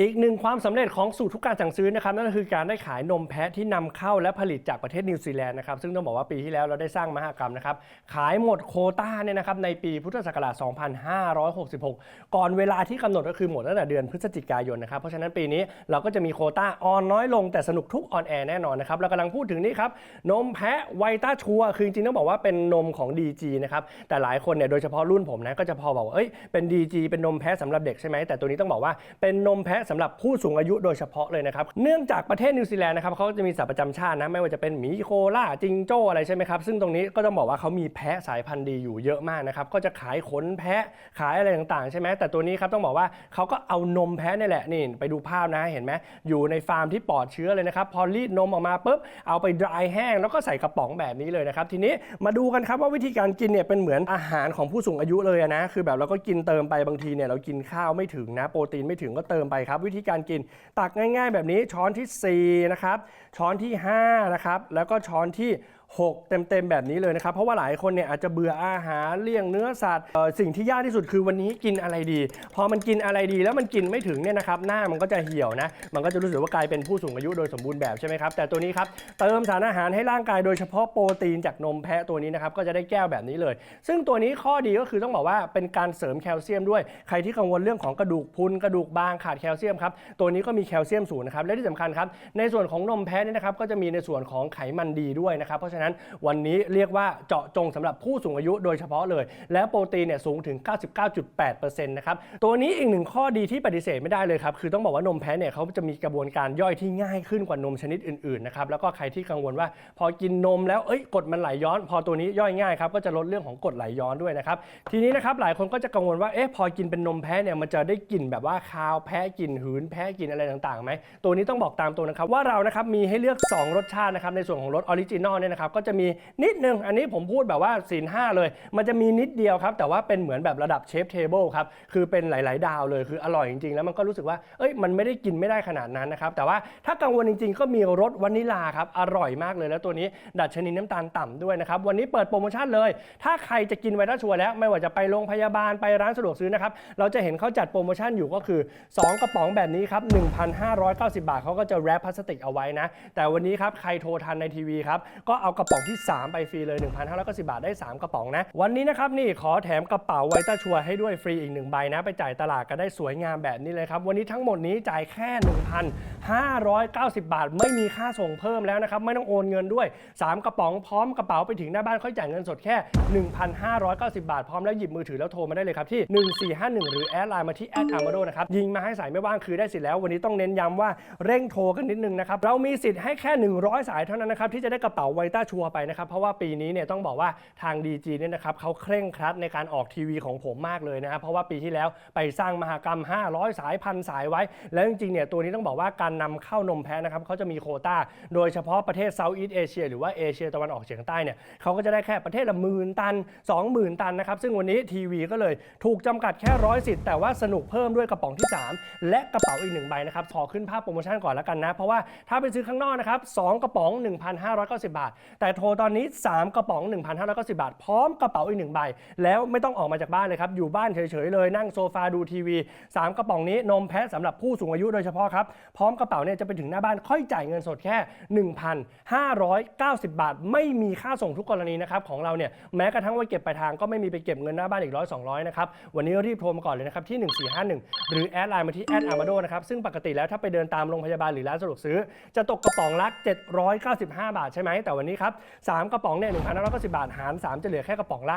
อีกหนึ่งความสำเร็จของสูตรทุกการสั่งซื้อนะครับนั่นก็คือการได้ขายนมแพะที่นำเข้าและผลิตจากประเทศนิวซีแลนด์นะครับซึ่งต้องบอกว่าปีที่แล้วเราได้สร้างมหากรรมนะครับขายหมดโคต้าเนี่ยนะครับในปีพุทธศักราช 2566 ก่อนเวลาที่กำหนดก็คือหมดตั้งแต่เดือนพฤศจิกายนนะครับเพราะฉะนั้นปีนี้เราก็จะมีโคต้าออนน้อยลงแต่สนุกทุกออนแอร์แน่นอนนะครับเรากำลังพูดถึงนี่ครับนมแพะไวต้าชัวคือจริงต้องบอกว่าเป็นนมของ DG นะครับแต่หลายคนเนี่ยโดยเฉพาะรุ่นผมนะก็จะพอบอกว่าเอ้ยเป็น DG เป็นนมแพะสำหรับเด็กใช่ไหมแต่ตัวนี้ต้องบอกว่าเป็นนมแพะสำหรับผู้สูงอายุโดยเฉพาะเลยนะครับเนื่องจากประเทศนิวซีแลนด์นะครับเขาจะมีสัตว์ประจำชาตินะไม่ว่าจะเป็นหมีโคล่าจิงโจ้อะไรใช่ไหมครับซึ่งตรงนี้ก็ต้องบอกว่าเขามีแพะสายพันธุ์ดีอยู่เยอะมากนะครับก็จะขายขนแพะขายอะไรต่างๆ ใช่ไหมแต่ตัวนี้ครับต้องบอกว่าเขาก็เอานมแพะนี่แหละนี่ไปดูภาพนะเห็นไหมอยู่ในฟาร์มที่ปลอดเชื้อเลยนะครับพอรีดนมออกมาปุ๊บเอาไปดรายแห้งแล้วก็ใส่กระป๋องแบบนี้เลยนะครับทีนี้มาดูกันครับว่าวิธีการกินเนี่ยเป็นเหมือนอาหารของผู้สูงอายุเลยนะคือแบบเราก็กินเติมไปบางทีเนี่ยเรากินข้าวไม่ถึงนะโปรตีนไม่ถึงก็เติมไปครับวิธีการกินตักง่าย ๆ แบบนี้ช้อนทีสี่4นะครับช้อนที่5นะครับแล้วก็ช้อนที่ 6 เต็มๆ แบบนี้เลยนะครับ เพราะว่าหลายคนเนี่ยอาจจะเบื่ออาหารเลี่ยงเนื้อสัตว์สิ่งที่ยากที่สุดคือวันนี้กินอะไรดี พอมันกินอะไรดีแล้วมันกินไม่ถึงเนี่ยนะครับหน้ามันก็จะเหี่ยวนะ มันก็จะรู้สึกว่ากลายเป็นผู้สูงอายุโดยสมบูรณ์แบบใช่ไหมครับ แต่ตัวนี้ครับเติมสารอาหารให้ร่างกายโดยเฉพาะโปรตีนจากนมแพะตัวนี้นะครับก็จะได้แก้วแบบนี้เลย ซึ่งตัวนี้ข้อดีก็คือต้องบอกว่าเป็นการเสริมแคลเซียมด้วย ใครที่กังวลเรื่องของกระดูกพุนกระดูกบางขาดแคลเซียมครับตัวนี้ก็มีแคลเซียมสูงนะครับและที่สำคัญครับในส่วนของนมแพะนี่นะครับก็จะมีในส่วนของไขมันดีด้วยนะครับเพราะฉะนั้นวันนี้เรียกว่าเจาะจงสำหรับผู้สูงอายุโดยเฉพาะเลย แล้วโปรตีนเนี่ยสูงถึง 99.8%นะครับตัวนี้อีกหนึ่งข้อดีที่ปฏิเสธไม่ได้เลยครับคือต้องบอกว่านมแพะเนี่ยเขาจะมีกระบวนการย่อยที่ง่ายขึ้นกว่านมชนิดอื่นๆนะครับแล้วก็ใครที่กังวลว่า พอกินนมแล้วเอ้ยกดมันไหลย้อน พอตัวนี้ย่อยง่ายครับก็จะลดเรื่องของกดไหลย้อนด้วยนะครับทีนี้นะครับหลายคนก็จะกังวลว่าเอ๊ะพอกินเป็นนมแพะเนี่ยมันจะได้กลิ่นแบบว่าคาวแพะกลิ่นหืนแพะกลิ่นอะไรต่างๆไหมตัวนี้ต้องบอกตามตัวนะครับว่าเรานะครับมีให้เลือก 2 รสชาตินะครับในส่วนของรสออริจินอลเนี่ยนะครับก็จะมีนิดนึงอันนี้ผมพูดแบบว่าศีลห้าเลย มันจะมีนิดเดียวครับ แต่ว่าเป็นเหมือนแบบระดับเชฟเทเบิลครับคือเป็นหลาย ๆ ดาวเลยคืออร่อยจริง ๆ แล้วมันก็รู้สึกว่าเอ้ยมันไม่ได้กินไม่ได้ขนาดนั้นนะครับแต่ว่าถ้ากังวลจริง ๆ ก็มีรสวานิลาครับอร่อยมากเลยแล้วตัวนี้ดัชนีน้ำตาลต่ำด้วยนะครับวันนี้เปิดโปรโมชั่นเลย ถ้าใครจะกินไวต้าชัวร์แล้วไม่ว่าจะไปโรงพยาบาลไปร้านสะดวกซื้อนะครับเราจะเห็นเขาจัดโปรโมชั่นอยู่ก็คือ 2 กระป๋องแบบนี้ครับ1,590 บาทเขาก็จะแรปพลาสติกเอาไว้นะแต่วันนี้ครับใครโทรทันในทีวีครับก็เอากระป๋องที่ 3 ไปฟรีเลย 1,590 บาทได้ 3 กระป๋องนะ วันนี้นะครับนี่ขอแถมกระเป๋าไวต้าชัวร์ให้ด้วยฟรีอีกหนึ่งใบนะ ไปจ่ายตลาดก็ได้สวยงามแบบนี้เลยครับ วันนี้ทั้งหมดนี้จ่ายแค่ 1,590 บาท ไม่มีค่าส่งเพิ่มแล้วนะครับ ไม่ต้องโอนเงินด้วย 3 กระป๋องพร้อมกระเป๋าไปถึงหน้าบ้านค่อยจ่ายเงินสดแค่ 1,590 บาท พร้อมแล้วหยิบมือถือแล้วโทรมาได้เลยครับที่ 1451 หรือแอดไลน์มาที่แอดอาร์มาโดนะครับยิงมาให้สายไม่ว่างคือได้สิทธิ์แล้ววันนี้ต้องเน้นย้ำว่าเร่งโทรกันนิดนึงนะครับเรามีสิทธิ์ให้แค่ 100 สายเท่านั้นนะครับที่จะได้กระเป๋าไวต้าชัวร์ไปนะครับ เพราะว่าปีนี้เนี่ยต้องบอกว่าทาง DG เนี่ยนะครับเขาเคร่งครัดในการออกทีวีของผมมากเลยนะครับเพราะว่าปีที่แล้วไปสร้างมหกรรม 500 สายพันสายไว้ แล้วจริงๆเนี่ยตัวนี้ต้องบอกว่าการนำเข้านมแพะนะครับเขาจะมีโคต้า โดยเฉพาะประเทศเซาท์อีสเอเชียหรือว่าเอเชียตะวันออกเฉียงใต้เนี่ยเขาก็จะได้แค่ประเทศละหมื่นตัน 20,000 ตันนะครับซึ่งวันนี้ทีวีก็เลยถูกจำกัดแค่ร้อยสิทธิ์แต่ว่าสนุกเพิ่มด้วยกระป๋องที่ 3 และกระเป๋าอีกหนึ่งใบนะครับขอขึ้นภาพโปรโมชั่นก่อนแล้วกันนะ เพราะว่าถ้าไปซื้อข้างนอกนะครับสกระป๋อง 1,590 บาทแต่โทรตอนนี้ 3 กระป๋อง 1,590 บาท พร้อมกระเป๋าอีกหนึ่งใบ แล้วไม่ต้องออกมาจากบ้านเลยครับ อยู่บ้านเฉยๆเลยนั่งโซฟาดูทีวี 3 กระป๋องนี้นมแพะสำหรับผู้สูงอายุโดยเฉพาะครับ พร้อมกระเป๋าเนี่ยจะไปถึงหน้าบ้านค่อยจ่ายเงินสดแค่ 1,590 บาท ไม่มีค่าส่งทุกกรณีนะครับของเราเนี่ยแม้กระทั่งว่าเก็บปลายทางก็ไม่มีไปเก็บเงินหน้าบ้านอีกร้อยสองร้อยนะครับวันนี้รีบโทรมาก่อนเลยนะครับที่ 1451 หรือแอดไลน์มาที่แอดอาร์มาโดนะครับซึ่งปกติแล้วถ้าไปเดินตามโรงพยาบาลหรือร้านสะดวกซื้อ จะตกกระป๋องละ795 บาทใช่ไหมแต่วันนี้ครับสามกระป๋องเนี่ย1,590บาทหาร3จะเหลือแค่กระป๋องละ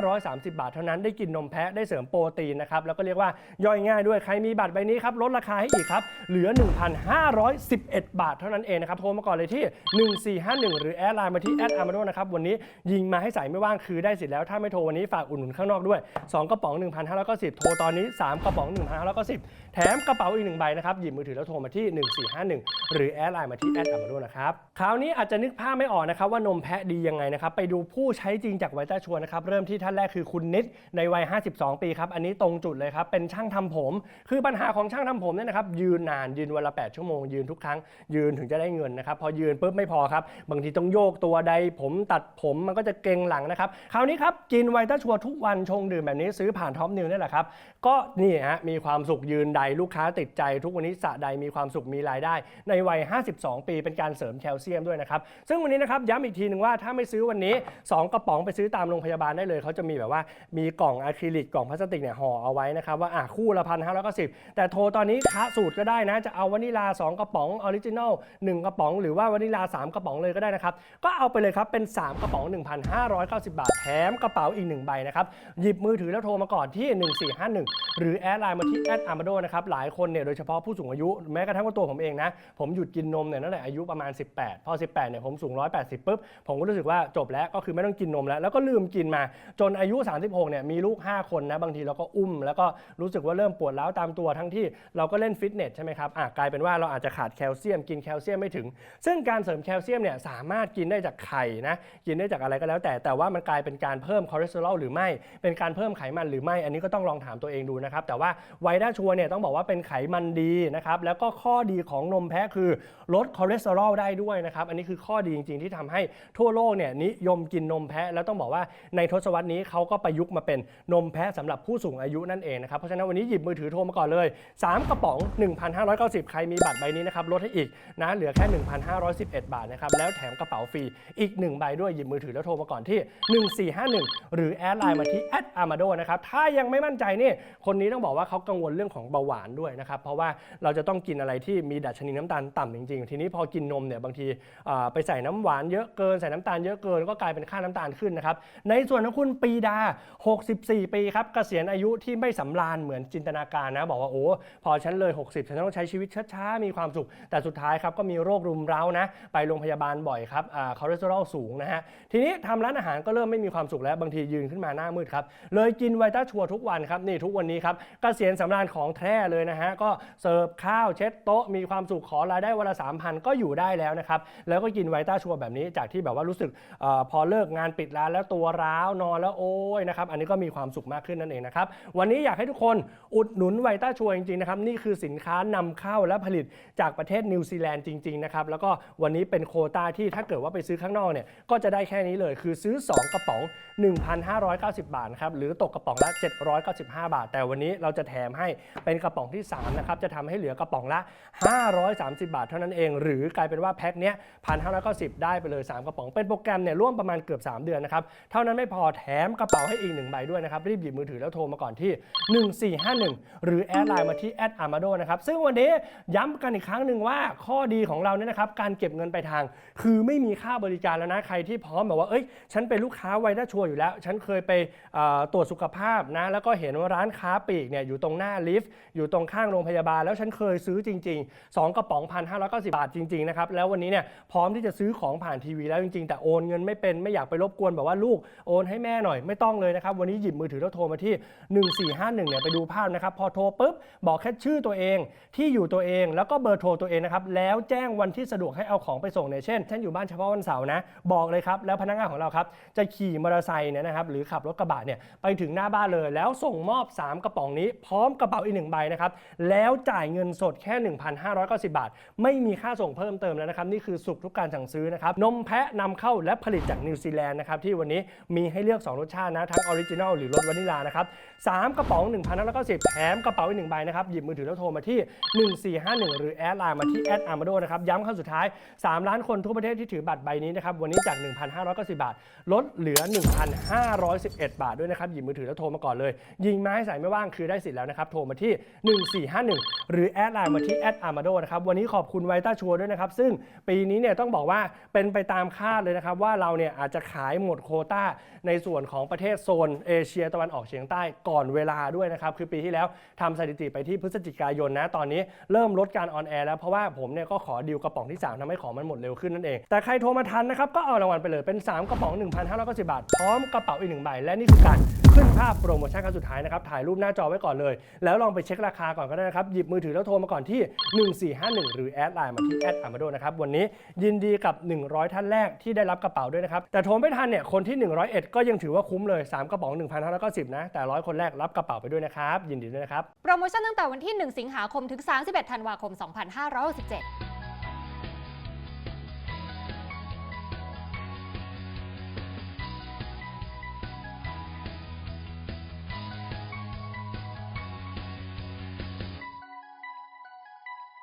530 บาทเท่านั้นได้กินนมแพะได้เสริมโปรตีนนะครับแล้วก็เรียกว่าย่อยง่ายด้วยใครมีบัตรใบนี้ครับลดราคาให้อีกครับเหลือ 1,511 บาทเท่านั้นเองนะครับโทรมาก่อนเลยที่ 1451 หรือแอดไลน์มาที่แอดอาร์มาโดนะครับวันนี้ยิงมาให้ใส่ไม่ว่างคือได้สิทธิ์แล้วถ้าไม่โทรวันนี้ฝากอุดหนุนข้างนอกด้วย 2 กระป๋อง 1,590 โทรตอนนี้ 3 กระป๋อง 1,590 แถมกระเป๋าอีกหนึ่งใบนะครับหยิบมือถือแล้วโทรมาที่ 1451 หรือแอดไลน์มาที่แอดอาร์มาโดนะครับคราวนี้อาจจะนึกภาพไม่ออกนะครับนะครับว่านมแพะดียังไงนะครับไปดูผู้ใช้จริงจากไวต้าชัวนะครับเริ่มที่ท่านแรกคือคุณนิดในวัย 52 ปีครับอันนี้ตรงจุดเลยครับเป็นช่างทำผม คือปัญหาของช่างทำผมเนี่ยนะครับยืนนานยืนวันละ 8 ชั่วโมงยืนทุกครั้งยืนถึงจะได้เงินนะครับพอยืนปุ๊บไม่พอครับบางทีต้องโยกตัวใดผมตัดผมมันก็จะเกร็งหลังนะครับคราวนี้ครับกินไวต้าชัวทุกวันชงดื่มแบบนี้ซื้อผ่านท็อปนิวนี่แหละครับก็นี่ฮะมีความสุขยืนใดลูกค้าติดใจ ทุกวันนี้สะใดมีความสุขมีรายได้ ในวัย 52 ปีเป็นการเสริมแคลเซียมด้วยนะครับซึ่งวันนี้นะครับย้ำอีกทีหนึ่งว่าถ้าไม่ซื้อวันนี้ 2 กระป๋องไปซื้อตามโรงพยาบาลได้เลย เขาจะมีแบบว่ามีกล่องอะคริลิกกล่องพลาสติกเนี่ยห่อเอาไว้นะครับว่าอะคู่ละพันห้าร้อยเก้าสิบแต่โทรตอนนี้ค้าสูตรก็ได้นะ จะเอาวานิลา 2 กระป๋องออริจินอล1กระป๋องหรือว่าวานิลา 3 กระป๋องเลยก็ได้นะครับก็เอาไปเลยครับเป็น 3 กระป๋อง 1,590 บาทแถมกระเป๋าอีก 1 ใบนะครับหยิบมือถือแล้วโทรมาก่อนที่ 1451 หรือแอดไลน์มาที่แอดอาร์มาโดนะครับหลายคนเนี่ยโดยเฉพาะผู้สูงอายุแม้กระทั่งว่าตัวผมเองนะผมหยุดกินนมเนี่ยตั้งแต่อายุประมาณ 18 พอ 18เนี่ยผมสูง 180ปุ๊บผมก็รู้สึกว่าจบแล้วก็คือไม่ต้องกินนมแล้ว แล้วก็ลืมกินมาจนอายุ 36เนี่ยมีลูก 5 คนนะบางทีเราก็อุ้ม แล้วก็รู้สึกว่าเริ่มปวดร้าวตามตัวทั้งที่เราก็เล่นฟิตเนสใช่ไหมครับอะกลายเป็นว่าเราอาจจะขาดแคลเซียมกินแคลเซียมไม่ถึง ซึ่งการเสริมแคลเซียมเนี่ยสามารถกินได้จากไข่นะกินได้จากอะไรก็แล้วแต่แต่ว่ามันกลายเป็นการเพิ่มคอเลสเตอรอลหรือไม่เป็นการเพิ่มไขมันหรือไม่อันนี้ก็ต้องลองถามตัวเองดูนะครับแต่ว่าไวด้าชัวเนี่ยต้องบอกว่าเป็นไขมันดีนะครับแล้วก็ข้อดีของนมแพะคือลดคอเลสเตอรอลได้ด้วยนะครับอันนี้คือข้อดีจริงๆที่ททำให้ทั่วโลกเนี่ยนิยมกินนมแพะ แล้วต้องบอกว่าในทศวรรษนี้เขาก็ประยุกต์มาเป็นนมแพะสำหรับผู้สูงอายุนั่นเองนะครับ เพราะฉะนั้นวันนี้หยิบมือถือโทรมาก่อนเลย 3 กระป๋อง 1,590 ใครมีบัตรใบนี้นะครับลดให้อีกนะเหลือแค่ 1,511 บาทนะครับแล้วแถมกระเป๋าฟรีอีก 1 ใบด้วยหยิบมือถือแล้วโทรมาก่อนที่ 1451 หรือแอดไลน์มาที่แอดอามาโดนะครับถ้ายังไม่มั่นใจนี่คนนี้ต้องบอกว่าเขากังวลเรื่องของเบาหวานด้วยนะครับเพราะว่าเราจะต้องกินอะไรที่มีดัชนีน้ำตาลต่ำจริงๆ ทีนี้พอกินนมเนี่ยบางทีไปใส่น้ำหวานเยอะเกินใส่น้ำตาลเยอะเกินก็กลายเป็นค่าน้ำตาลขึ้นนะครับ ในส่วนของคุณปีดา 64 ปีครับเกษียณอายุที่ไม่สำราญเหมือนจินตนาการนะ บอกว่าโอ้พอฉันเลย 60 ฉันต้องใช้ชีวิตช้าๆมีความสุข แต่สุดท้ายครับก็มีโรครุมเร้านะ ไปโรงพยาบาลบ่อยครับอ่าคอเลสเตอรอลสูงนะฮะทีนี้ทำร้านอาหารก็เริ่มไม่มีความสุขแล้วบางทียืนขึ้นมาหน้ามืดครับเลยกินไวต้าชัวร์ทุกวันครับนี่ทุกวันนี้ครับเกษียณสำราญของแท้เลยนะฮะก็เสิร์ฟข้าวเช็ดโต๊ะมีความสุขขอรายได้วันละ3,000ก็อยู่ได้แล้วนะครับแล้วก็กินไวต้าชัวแบบนี้จากที่แบบว่ารู้สึกอพอเลิกงานปิดร้านแล้วตัวร้าวนอนแล้วโอ้ยนะครับอันนี้ก็มีความสุขมากขึ้นนั่นเองนะครับวันนี้อยากให้ทุกคนอุดหนุนไวต้าชัวร์จริงๆนะครับนี่คือสินค้านำเข้าและผลิตจากประเทศนิวซีแลนด์จริงๆนะครับแล้วก็วันนี้เป็นโคต้าที่ถ้าเกิดว่าไปซื้อข้างนอกเนี่ยก็จะได้แค่นี้เลยคือซื้อ 2 กระป๋อง 1,590 บาทนะครับหรือตกกระป๋องละ 795 บาท แต่วันนี้เราจะแถมให้เป็นกระป๋องที่3นะครับจะทำให้เหลือกระป๋องละ 530 บาทเท่านั้นเอง หรือกลายเป็นว่าแพ็คเนี้ย1,590 ได้ไปเลย 3 กระป๋อง เป็นโปรแกรมเนี่ยร่วมประมาณเกือบ 3 เดือนนะครับ เท่านั้นไม่พอแถมกระเป๋าให้อีก 1 ใบด้วยนะครับ รีบหยิบมือถือแล้วโทรมาก่อนที่ 1451 หรือแอดไลน์มาที่แอดอาร์มาโดนะครับ ซึ่งวันนี้ย้ำกันอีกครั้งหนึ่งว่าข้อดีของเราเนี่ยนะครับการเก็บเงินไปทาง คือไม่มีค่าบริการแล้วนะใครที่พร้อมแบบว่าเอ้ยฉันเป็นลูกค้าไวด้าชัวร์อยู่แล้ว ฉันเคยไปตรวจสุขภาพนะแล้วก็เห็นว่าร้านค้าปลีกเนี่ยอยู่ตรงหน้าลิฟต์อยู่ตรงข้างโรงพยาบาล แล้วฉันเคยซื้อจริง ๆ 2 กระป๋องพันห้าร้อยเก้าสิบาทจริงๆนะครับแล้ววันนี้เนี่ยพร้อมที่จะซื้อของผ่านทีวีแล้วจริงๆ แต่โอนเงินไม่เป็นไม่อยากไปรบกวนแบบว่าลูกโอนให้แม่หน่อยไม่ต้องเลยนะครับ วันนี้หยิบมือถือแล้วโทรมาที่ 1451เนี่ยไปดูภาพนะครับ พอโทรปุ๊บบอกแค่ชื่อตัวเอง ที่อยู่ตัวเองแล้วก็เบอร์โทรตัวเองนะครับแล้วแจ้งวันที่สะดวกให้เอาของไปส่งเนี่ยเช่นฉันอยู่บ้านเฉพาะวันเสาร์นะบอกเลยครับแล้วพนักงานของเราครับจะขี่มอเตอร์ไซค์เนี่ยนะครับหรือขับรถกระบะเนี่ยไปถึงหน้าบ้านเลย แล้วส่งมอบ 3 กระป๋องนี้ พร้อมกระเป๋าอีกหนึ่งใบนะครับแล้วจ่ายเงินสดแค่ 1,590 บาท ไม่มีค่าส่งเพิ่มเติมแล้วนะครับนี่คือสุขทุกการสั่งซื้อนะครับนมแพะนำเข้าและผลิตจากนิวซีแลนด์นะครับที่วันนี้มีให้เลือก 2 รสชาตินะ ทั้งออริจินอลหรือรสวานิลานะครับ3กระป๋อง1,590แถมกระเป๋าอีกหนึ่งใบนะครับ หยิบมือถือแล้วโทรมาที่ 1451 หรือแอดไลน์มาที่แอดอาร์มาโดนะครับ ย้ำครั้งสุดท้าย 3 ล้านคนทั่วประเทศที่ถือบัตรใบนี้นะครับ วันนี้จาก 1,590 บาท ลดเหลือ 1,511 บาทด้วยนะครับ หยิบมือถือแล้วโทรมาก่อนเลย ยิงไม้ใสายไม่ว่างคือได้สิทธิ์แล้วนะครับ โทรมาที่ 1451 หรือแอดไลน์มาที่แอดอาร์มาโดนะครับวันนี้ขอบคุณไวต้าชัวร์ด้วยนะครับซึ่งปีนี้เนี่ยต้องบอกว่าเป็นไปตามคาดเลยนะครับ ว่าเราเนี่ยอาจจะขายหมดโคต้าในส่วนของประเทศโซนเอเชียตะวันออกเฉียงใต้ก่อนเวลาด้วยนะครับคือปีที่แล้วทำสถิติไปที่พฤศจิกายนนะตอนนี้เริ่มลดการออนแอร์แล้วเพราะว่าผมเนี่ยก็ขอดีลกระป๋องที่ 3ทำให้ของมันหมดเร็วขึ้นนั่นเอง แต่ใครโทรมาทันนะครับก็เอารางวัลไปเลยเป็น 3 กระป๋อง 1,590 บาท พร้อมกระเป๋าอีกหนึ่งใบและนี่คือการขึ้นภค่าโปรโมชั่นครั้งสุดท้ายนะครับถ่ายรูปหน้าจอไว้ก่อนเลย แล้วลองไปเช็คราคาก่อนก็ได้นะครับหยิบมือถือแล้วโทรมาก่อนที่ 1451 หรือแอดไลน์มาที่แอดอามาโดนะครับวันนี้ยินดีกับ 100ท่านแรกที่ได้รับกระเป๋าด้วยนะครับ แต่โทรไม่ทันเนี่ยคนที่ 101 ก็ยังถือว่าคุ้มเลย 3 กระป๋อง1,590 นะ แต่ร้อยคนแรกรับกระเป๋าไปด้วยนะครับ ยินดีด้วยนะครับ โปรโมชั่นตั้งแต่วันที่ 1 สิงหาคมถึง 31 ธันวาคม 2567